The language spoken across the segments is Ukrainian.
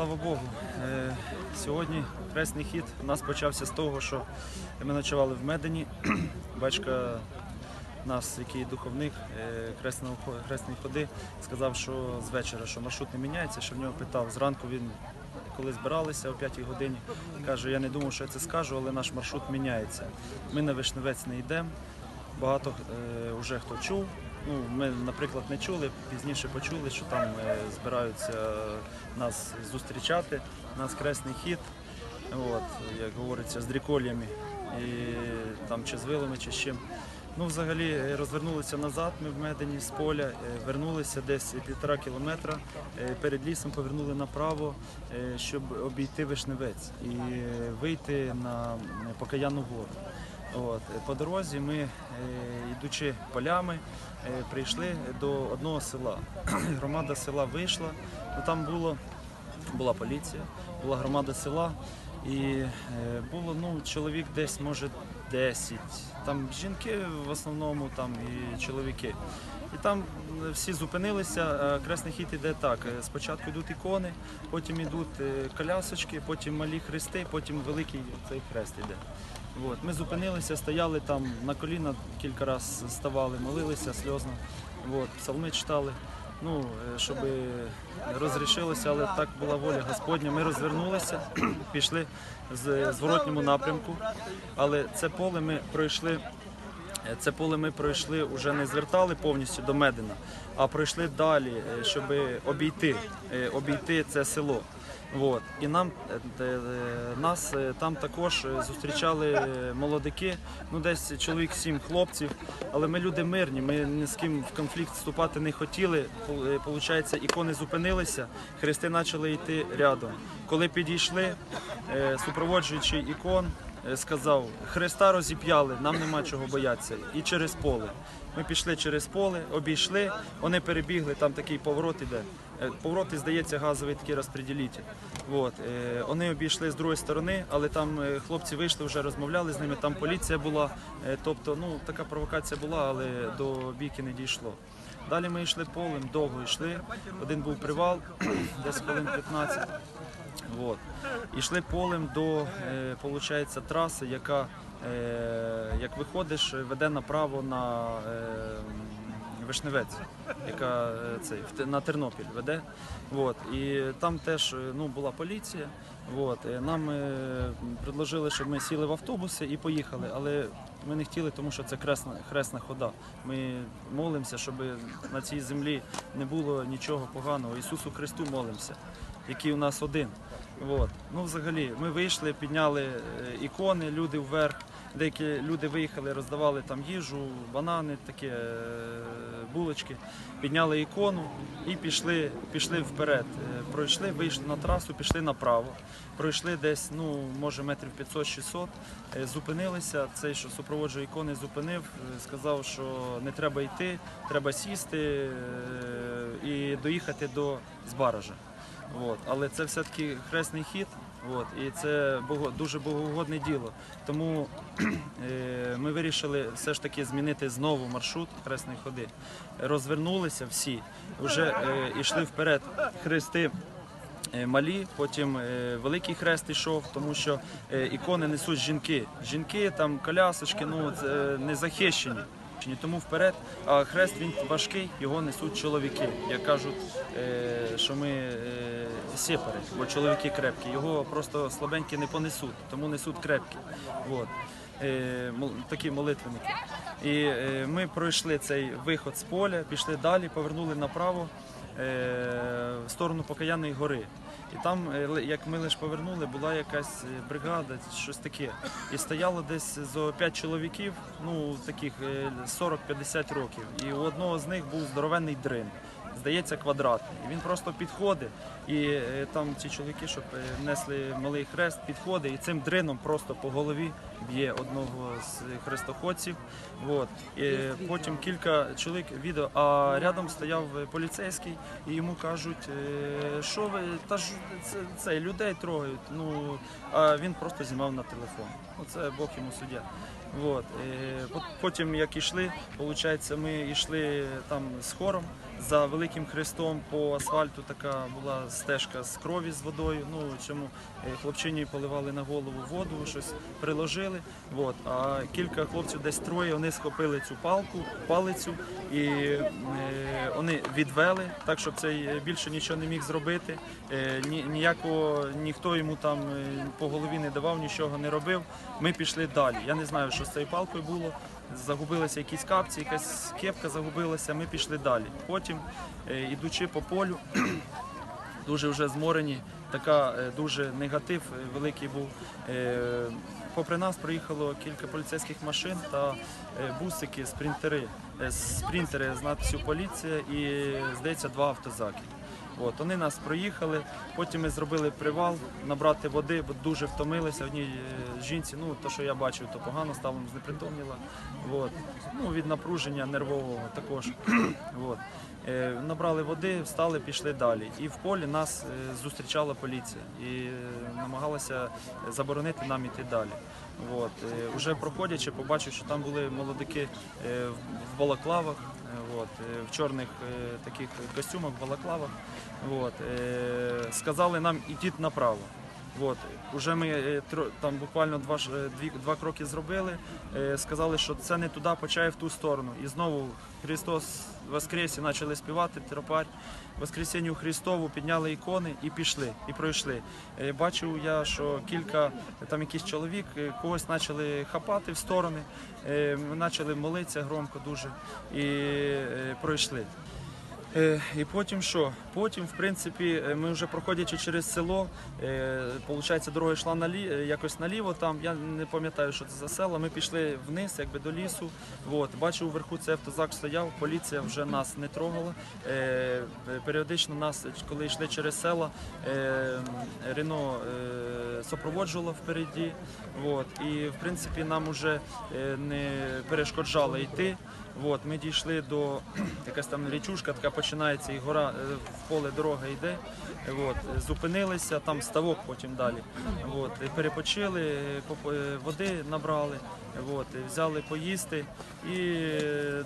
слава Богу. Е, Сьогодні хресний хід у нас почався з того, що ми ночували в Медині. Батька нас, який духовник е, хресного хресної ходи, сказав, що з вечора, що маршрут не міняється, що в нього питав. Зранку він, коли збиралися о 5 годині, каже, я не думав, що я це скажу, але наш маршрут міняється. Ми на Вишневець не йдемо. Багато е, вже хто чув. Ну, ми, наприклад, не чули, пізніше почули, що там е, збираються нас зустрічати, нас кресний хід, от, як говориться, з дрікольями, і, там, чи з вилами, чи з чим. Ну, взагалі е, розвернулися назад, ми в Медині з поля, е, вернулися десь півтора кілометра, перед лісом повернули направо, щоб обійти Вишневець і вийти на Покаянну гору. От, е, по дорозі ми, е, йдучи полями, е, прийшли до одного села. Громада села вийшла, ну, там було, була поліція, була громада села, і було ну, чоловік десь, може, 10. Там жінки в основному там, і чоловіки. І там всі зупинилися. Кресний хід іде так. Спочатку йдуть ікони, потім йдуть колясочки, потім малі хрести, потім великий цей хрест іде. От. Ми зупинилися, стояли там на коліна, кілька разів ставали, молилися сльозно. От. Псалми читали. Ну, е, щоб розрішилося, але так була воля Господня. Ми розвернулися, пішли з зворотньому напрямку, але це поле ми пройшли. Е, Це поле ми пройшли, вже не звертали повністю до Медина, а пройшли далі, е, щоб обійти, обійти це село. От. І нам е, е, нас е, там також зустрічали молодики, ну десь чоловік сім хлопців. Але ми люди мирні, ми ні з ким в конфлікт вступати не хотіли. Пол- Получається, ікони зупинилися, хрести почали йти рядом. Коли підійшли, супроводжуючий ікон сказав: Христа розіп'яли, нам нема чого боятися. І через поле. Ми пішли через поле, обійшли, вони перебігли, там такий поворот іде. Е, Поворот, і, здається, газовий такий розподілитель. От. е, Вони обійшли з другої сторони, але там е, хлопці вийшли, вже розмовляли з ними, там поліція була. Тобто, ну, така провокація була, але до бійки не дійшло. Далі ми йшли полем, довго йшли. Один був привал, десь хвилин 15. От. Йшли полем до е, траси, яка, як виходиш, веде направо на Вишневець, яка е, цей, на Тернопіль веде. От. І там теж е, ну, була поліція. От. Нам е, предложили, щоб ми сіли в автобуси і поїхали, але ми не хотіли, тому що це кресна, хресна хода. Ми молимося, щоб на цій землі не було нічого поганого. Ісусу Христу молимося, який у нас один. От. Ну, взагалі, ми вийшли, підняли е, ікони, люди вверх. Деякі люди виїхали, роздавали там їжу, банани, такі е, булочки. Підняли ікону і пішли, пішли вперед. Е, Пройшли, вийшли на трасу, пішли направо. Пройшли десь, ну, може, метрів 500-600, е, зупинилися. Цей, що супроводжує ікони, зупинив, сказав, що не треба йти, треба сісти і доїхати до Збаража. От. Але це все-таки хресний хід, от. і це дуже богоугодне діло. Тому е, ми вирішили все ж таки змінити знову маршрут хресної ходи. Розвернулися всі, вже е, йшли вперед хрести. е, Малі, потім великий хрест йшов, тому що ікони несуть жінки. Жінки, там колясочки, ну не захищені. Тому вперед, а хрест він важкий, його несуть чоловіки. Як кажуть, е, що ми е, сепари, бо чоловіки крепкі. Його просто слабенькі не понесуть, тому несуть крепкі. От. Е, такі молитвенники. І ми пройшли цей виход з поля, пішли далі, повернули направо в сторону Покаянної гори. І там, е, як ми лише повернули, була якась е, бригада, щось таке. І стояло десь зо 5 чоловіків, ну таких е, 40-50 років. І у одного з них був здоровенний дрин. Здається, квадратний. І він просто підходить, і е, там ці чоловіки, щоб е, несли малий хрест, підходить і цим дрином просто по голові б'є одного з хрестоходців. От. І потім кілька чоловік відео, а рядом стояв поліцейський і йому кажуть, е, що ви, та ж це, це людей трогають. Ну, а він просто знімав на телефон. Ну, це Бог йому суддя. От. Потім, як ішли, виходить, ми йшли там з хором за великим хрестом по асфальту. Така була стежка з крові з водою. Ну чому е, хлопчині поливали на голову воду, щось приложили. От. А кілька хлопців, десь троє, вони схопили цю палку, палицю і е, вони відвели, так щоб цей е, більше нічого не міг зробити. Е, ні, ніякого ніхто йому там е, по голові не давав, нічого не робив. Ми пішли далі. Я не знаю, що з цією палкою було. Загубилися якісь капці, якась кепка загубилася. Ми пішли далі. Потім, е, ідучи по полю, дуже вже зморені. Така е, дуже негатив е, великий був. Попри нас проїхало кілька поліцейських машин та бусики, спринтери, спринтери з надписю поліція і здається два автозаки. От вони нас проїхали. Потім ми зробили привал, набрати води, бо дуже втомилися. Одній е, жінці, ну то, що я бачив, то погано стало знепритомніла. От. Ну, від напруження нервового також. От. Е, Набрали води, встали, пішли далі. І в полі нас е, зустрічала поліція і е, намагалася заборонити нам іти далі. От. Е, Уже проходячи, побачив, що там були молодики в балаклавах, е, от, е, в чорних е, таких костюмах, балаклавах. От. е, Сказали нам ідіть направо. От. Уже ми е, там буквально два, е, дві, два кроки зробили. е, Сказали, що це не туди, почає в ту сторону. І знову Христос Воскресі почали співати тропарь. Воскресенню Христову підняли ікони і пішли, і пройшли. Бачив я, що кілька там якийсь чоловік когось почали хапати в сторони. Почали молитися громко дуже і пройшли. Е, І потім що? Потім, в принципі, е, ми вже проходячи через село, е, получається, дорога йшла налі, е, якось наліво. Там я не пам'ятаю, що це за село. Ми пішли вниз, якби до лісу. От бачив, вверху цей автозак стояв. Поліція вже нас не трогала. Е, е, Періодично нас, коли йшли через села, е, Рено е, супроводжувало впереді. От і в принципі нам вже е, не перешкоджало йти. От, ми дійшли до якась там річушка, така починається, і гора е, в поле дорога йде. От, зупинилися, там ставок потім далі. От, перепочили, е, е, води набрали, от, взяли поїсти і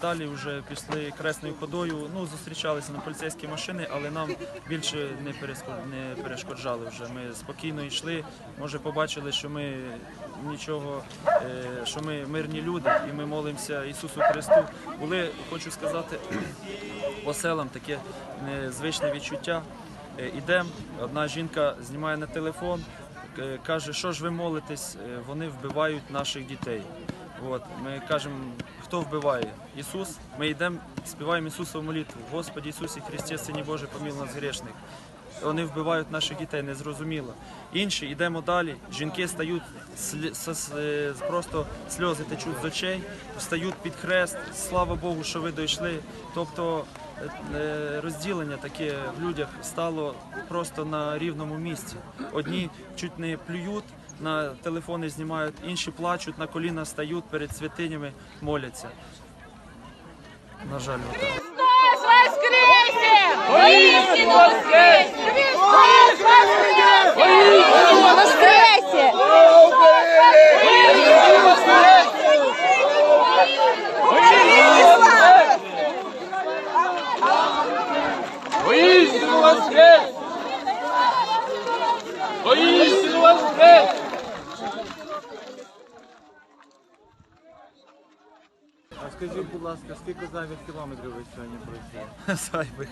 далі вже пішли кресною ходою. Ну, зустрічалися на поліцейські машини, але нам більше не перешкоджали вже. Ми спокійно йшли. Може, побачили, що ми нічого, е, що ми мирні люди і ми молимося Ісусу Христу. Були, хочу сказати, по селам таке незвичне відчуття. Е, Ідемо, одна жінка знімає на телефон, е, каже, що ж ви молитесь, вони вбивають наших дітей. От, ми кажемо, хто вбиває? Ісус. Ми йдемо, співаємо Ісусову молитву. Господи Ісусі Христе, Сині Боже, поміл нас грешних. Вони вбивають наших дітей, незрозуміло. Інші йдемо далі. Жінки стають е, просто сльози течуть з очей, встають під хрест. Слава Богу, що ви дійшли. Тобто е, е, розділення таке в людях стало просто на рівному місці. Одні чуть не плюють. На телефони знімають, інші плачуть, на коліна стають перед святинями, моляться. На жаль, отак. Христос воскресе! Воистину воскресе! Христос воскресе! Воистину воскресе! Воистину воскрес! Воистину воскрес! Скажіть, будь ласка, скільки зайвих кілометрів ви сьогодні пройшли? Зайвих.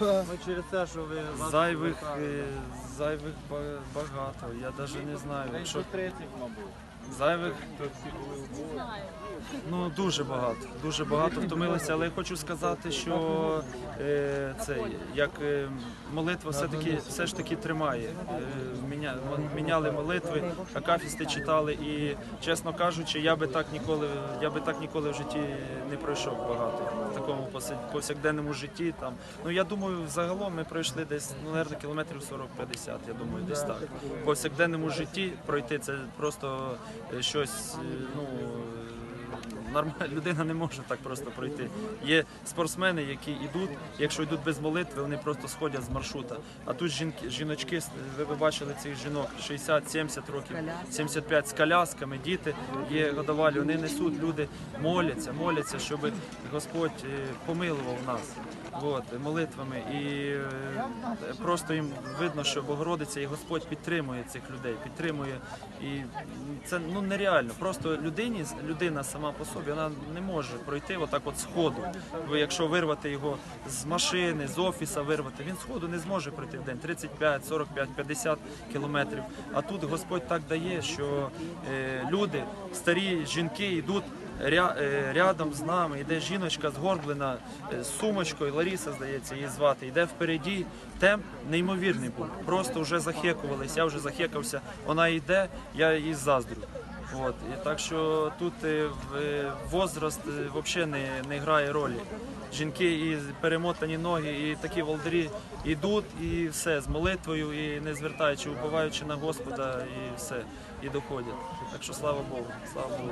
Ну через те, що ви вас Зайвих, повертали, е, зайвих ба- багато. Я навіть не знаю. Якщо 30, мабуть. зайвих То всі були в бою. Ну дуже багато, дуже багато втомилися, але я хочу сказати, що е, це як е, молитва все таки все ж таки тримає. Е, міня, міняли молитви, акафісти читали, і чесно кажучи, я би так ніколи, я би так ніколи в житті не пройшов багато в такому повсякденному житті. Там ну я думаю, загалом ми пройшли десь ну, наверно, кілометрів 40-50, Я думаю, десь так. В повсякденному житті пройти це просто е, щось. е, Ну нормальна людина не може так просто пройти. Є спортсмени, які йдуть, якщо йдуть без молитви, вони просто сходять з маршрута. А тут жінки, жіночки, ви б бачили цих жінок 60-70 років, 75 з колясками, діти є годовалі, вони несуть, люди моляться, моляться, щоб Господь е, помилував нас. От, молитвами і е, просто їм видно, що Богородиця і Господь підтримує цих людей, підтримує. І це ну нереально. Просто людині людина сама по собі вона не може пройти отак от сходу. Ви якщо вирвати його з машини, з офіса вирвати, він сходу не зможе пройти в день 35, 45, 50 кілометрів. А тут Господь так дає, що е, люди, старі жінки йдуть рядом з нами йде жіночка згорблена е, з сумочкою, Ларіса, здається, її звати, йде впереді. Темп неймовірний був. Просто вже захекувались, я вже захекався. Вона йде, я їй заздрю. От. І так що тут е, е, возраст взагалі не, не грає ролі. Жінки і перемотані ноги, і такі волдарі йдуть, і все з молитвою, і не звертаючи, уповаючи на Господа, і все, і доходять. Так що слава Богу, слава Богу.